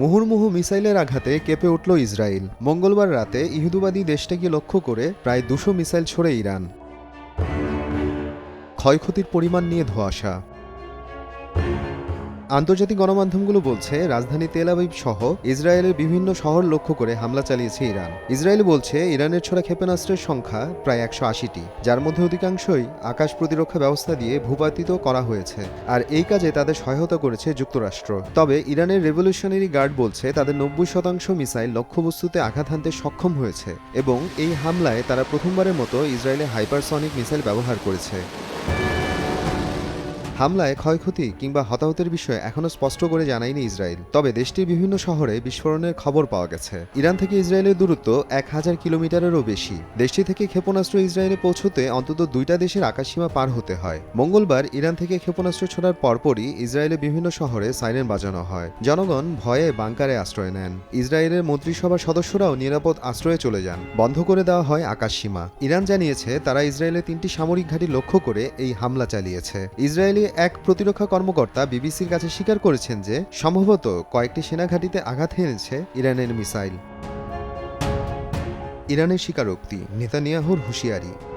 মুহুর্মুহু মিসাইলের আঘাতে কেঁপে উঠল ইসরায়েল। মঙ্গলবার রাতে ইহুদুবাদী দেশটাকে লক্ষ্য করে প্রায় দুশো মিসাইল ছড়ে ইরান। ক্ষয়ক্ষতির পরিমাণ নিয়ে ধোঁয়াশা। আন্তর্জাতিক গণমাধ্যমগুলো বলছে, রাজধানী তেল আবিব সহ ইসরায়েলের বিভিন্ন শহর লক্ষ্য করে হামলা চালিয়েছে ইরান। ইসরায়েল বলছে, ইরানের ছোড়া ক্ষেপণাস্ত্রের সংখ্যা প্রায় একশো আশিটি, যার মধ্যে অধিকাংশই আকাশ প্রতিরক্ষা ব্যবস্থা দিয়ে ভূপাতিত করা হয়েছে। আর এই কাজে তাদের সহায়তা করেছে যুক্তরাষ্ট্র। তবে ইরানের রেভলিউশনারি গার্ড বলছে, তাদের নব্বই শতাংশ মিসাইল লক্ষ্যবস্তুতে আঘাত হানতে সক্ষম হয়েছে এবং এই হামলায় তারা প্রথমবারের মতো ইসরায়েলে হাইপারসনিক মিসাইল ব্যবহার করেছে। হামলায় ক্ষয়ক্ষতি কিংবা হতাহতের বিষয়ে এখনও স্পষ্ট করে জানায়নি ইসরায়েল। তবে দেশটির বিভিন্ন শহরে বিস্ফোরণের খবর পাওয়া গেছে। ইরান থেকে ইসরায়েলের দূরত্ব এক হাজার কিলোমিটারেরও বেশি। দেশটি থেকে ক্ষেপণাস্ত্র ইসরায়েলে পৌঁছতে অন্তত দুইটা দেশের আকাশসীমা পার হতে হয়। মঙ্গলবার ইরান থেকে ক্ষেপণাস্ত্র ছোড়ার পরপরই ইসরায়েলের বিভিন্ন শহরে সাইরেন বাজানো হয়। জনগণ ভয়ে বাংকারে আশ্রয় নেন। ইসরায়েলের মন্ত্রিসভার সদস্যরাও নিরাপদ আশ্রয়ে চলে যান। বন্ধ করে দেওয়া হয় আকাশসীমা। ইরান জানিয়েছে, তারা ইসরায়েলের তিনটি সামরিক ঘাঁটি লক্ষ্য করে এই হামলা চালিয়েছে। ইসরায়েলি এক প্রতিরক্ষা কর্মকর্তা বিবিসির কাছে স্বীকার করেছেন যে সম্ভবত কয়েকটি সেনা ঘাঁটিতে আঘাত হেনেছে ইরানের মিসাইল। ইরানের স্বীকারোক্তি, নেতানিয়াহুর হুঁশিয়ারি।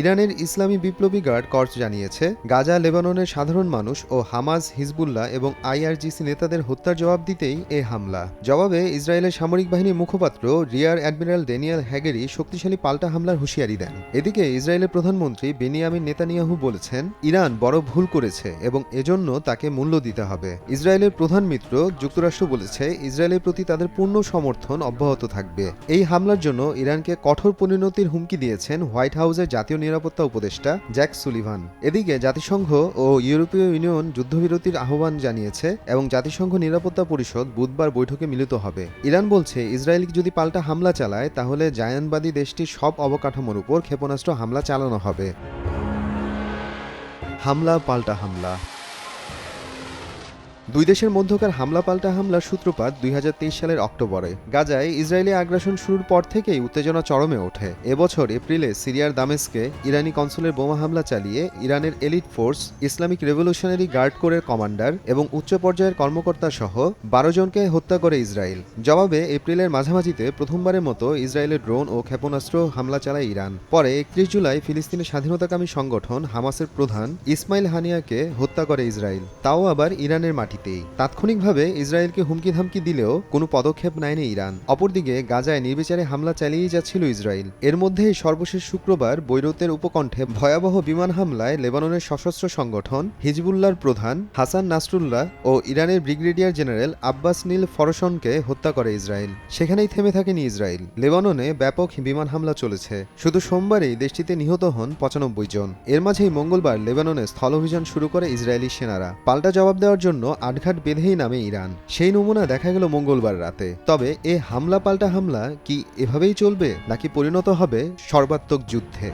ইরানের ইসলামী বিপ্লবী গার্ড কর্চ জানিয়েছে, গাজা, লেবাননের সাধারণ মানুষ ও হামাজ হিজবুল্লাহ এবং আইআরজিসি নেতাদের হত্যার জবাব দিতেই এ হামলা। জবাবে ইসরায়েলের সামরিক বাহিনীর মুখপাত্র, রিয়ার অ্যাডমিরাল ড্যানিয়েল হ্যাগেরি শক্তিশালী পাল্টা হামলার হুঁশিয়ারি দেন। এদিকে ইসরায়েলের প্রধানমন্ত্রী বেনিয়ামিন নেতানিয়াহু বলেছেন, ইরান বড় ভুল করেছে এবং এজন্য তাকে মূল্য দিতে হবে। ইসরায়েলের প্রধান মিত্র, যুক্তরাষ্ট্র বলেছে, ইসরায়েলের প্রতি তাদের পূর্ণ সমর্থন অব্যাহত থাকবে। এই হামলার জন্য ইরানকে কঠোর পরিণতির হুমকি দিয়েছেন হোয়াইট হাউসের জাতীয় নিরাপত্তা উপদেষ্টা জ্যাক সুলিভান। এদিকে জাতিসংঘ ও ইউরোপীয় ইউনিয়ন যুদ্ধবিরতির আহ্বান জানিয়েছে এবং জাতিসংঘ নিরাপত্তা পরিষদ বুধবার বৈঠকে মিলিত হবে। ইরান বলছে, ইসরায়েল যদি পাল্টা হামলা চালায়, তাহলে জায়ানবাদী দেশটির সব অবকাঠামোর উপর ক্ষেপণাস্ত্র হামলা চালানো হবে। হামলা, পাল্টা হামলা। দুই দেশের মধ্যকার হামলা পাল্টা হামলার সূত্রপাত দুই হাজার তেইশ সালের অক্টোবরে। গাজায় ইসরায়েলি আগ্রাসন শুরুর পর থেকেই উত্তেজনা চরমে ওঠে। এবছর এপ্রিলে সিরিয়ার দামেস্কে ইরানি কনসুলের বোমা হামলা চালিয়ে ইরানের elite force, Islamic revolutionary guard কোরের কমান্ডার এবং উচ্চ পর্যায়ের কর্মকর্তা সহ বারো জনকে হত্যা করে ইসরায়েল। জবাবে এপ্রিলের মাঝামাঝিতে প্রথমবারের মতো ইসরায়েলের ড্রোন ও ক্ষেপণাস্ত্র হামলা চালায় ইরান। পরে একত্রিশ জুলাই ফিলিস্তিনের স্বাধীনতাকামী সংগঠন হামাসের প্রধান ইসমাইল হানিয়াকে হত্যা করে ইসরায়েল। তাও আবার ইরানের মাটিতেই তাৎক্ষণিকভাবে ইসরায়েলকে হুমকি ধামকি দিলেও কোনো পদক্ষেপ নেয়নি ইরান। অপরদিকে গাজায় নির্বিচারে হামলা চালিয়েই যাচ্ছিল ইসরায়েল। এর মধ্যেই সর্বশেষ শুক্রবার বৈরুতের উপকণ্ঠে ভয়াবহ বিমান হামলায় লেবাননের সশস্ত্র সংগঠন, হিজবুল্লাহর প্রধান, হাসান নাসরুল্লাহ ও ইরানের ব্রিগেডিয়ার জেনারেল আব্বাস নীল ফরসনকে হত্যা করে ইসরায়েল। সেখানেই থেমে থাকেনি ইসরায়েল। লেবাননে ব্যাপক বিমান হামলা চলেছে। শুধু সোমবারেই দেশটিতে নিহত হন পঁচানব্বই জন। এর মাঝেই মঙ্গলবার লেবাননে স্থল অভিযান শুরু করে ইসরায়েলি সেনারা। পাল্টা জবাব দেওয়ার জন্য আটঘাট বেঁধেই নামে ইরান। সেই নমুনা দেখা গেল মঙ্গলবার রাতে। তবে এ হামলা পাল্টা হামলা কি এভাবেই চলবে, নাকি পরিণত হবে সর্বাত্মক যুদ্ধে?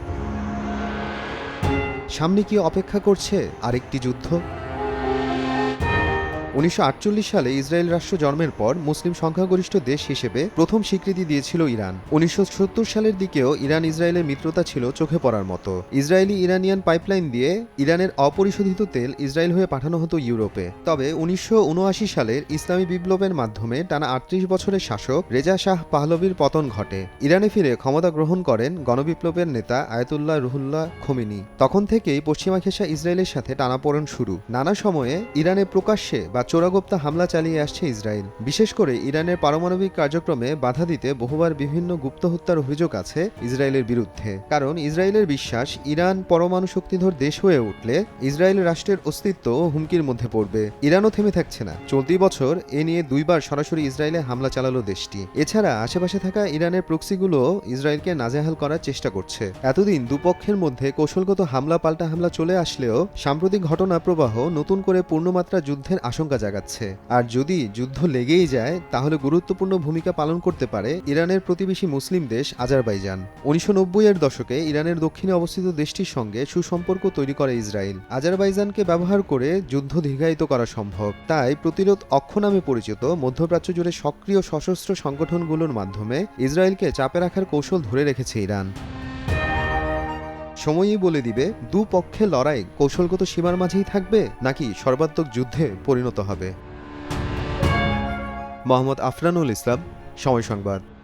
সামনে কি অপেক্ষা করছে আরেকটি যুদ্ধ? উনিশশো আটচল্লিশ সালে ইসরায়েল রাষ্ট্র জন্মের পর মুসলিম সংখ্যাগরিষ্ঠ দেশ হিসেবে প্রথম স্বীকৃতি দিয়েছিল ইরান। উনিশশো সত্তর সালের দিকেও ইরান ইসরায়েলের মিত্রতা ছিল চোখে পড়ার মতো। ইসরায়েলি ইরানিয়ান পাইপলাইন দিয়ে ইরানের অপরিশোধিত তেল ইসরায়েল হয়ে পাঠানো হতো ইউরোপে। তবে উনিশশো উনআশি সালের ইসলামী বিপ্লবের মাধ্যমে টানা আটত্রিশ বছরের শাসক রেজা শাহ পাহলবির পতন ঘটে। ইরানে ফিরে ক্ষমতা গ্রহণ করেন গণবিপ্লবের নেতা আয়াতুল্লাহ রুহুল্লাহ খোমিনি। তখন থেকেই পশ্চিমা ঘেঁষা ইসরায়েলের সাথে টানাপোড়েন শুরু। নানা সময়ে ইরানে প্রকাশ্যে বা চোরাগোপ্তা হামলা চালিয়ে আসছে ইসরায়েল। বিশেষ করে ইরানের পারমাণবিক কার্যক্রমে বাধা দিতে বহুবার বিভিন্ন গুপ্ত হত্যার অভিযোগ আছে ইসরায়েলের বিরুদ্ধে। কারণ ইসরায়েলের বিশ্বাস, ইরান পরমাণু শক্তিধর দেশ হয়ে উঠলে ইসরায়েল রাষ্ট্রের অস্তিত্ব হুমকির মধ্যে পড়বে। ইরানও থেমে থাকছে না। চলতি বছর এ নিয়ে দুইবার সরাসরি ইসরায়েলে হামলা চালালো দেশটি। এছাড়া আশেপাশে থাকা ইরানের প্রক্সিগুলো ইসরায়েলকে নাজেহাল করার চেষ্টা করছে। এতদিন দুপক্ষের মধ্যে কৌশলগত হামলা পাল্টা হামলা চলে আসলেও সাম্প্রতিক ঘটনা প্রবাহ নতুন করে পূর্ণমাত্রা যুদ্ধের আশঙ্কা জাগাচ্ছে। আর যদি যুদ্ধ লেগেই যায়, তাহলে গুরুত্বপূর্ণ ভূমিকা পালন করতে পারে ইরানের প্রতিবেশী মুসলিম দেশ আজারবাইজান। উনিশশো এর দশকে ইরানের দক্ষিণে অবস্থিত দেশটির সঙ্গে সুসম্পর্ক তৈরি করে ইসরায়েল। আজারবাইজানকে ব্যবহার করে যুদ্ধ দীর্ঘায়িত করা সম্ভব। তাই প্রতিরোধ অক্ষ নামে পরিচিত মধ্যপ্রাচ্য জুড়ে সক্রিয় সশস্ত্র সংগঠনগুলোর মাধ্যমে ইসরায়েলকে চাপে রাখার কৌশল ধরে রেখেছে ইরান। সময়ই বলে দিবে দুপক্ষে লড়াই কৌশলগত সীমার মাঝেই থাকবে নাকি সর্বাত্মক যুদ্ধে পরিণত হবে? মোহাম্মদ আফরানুল ইসলাম, সময় সংবাদ।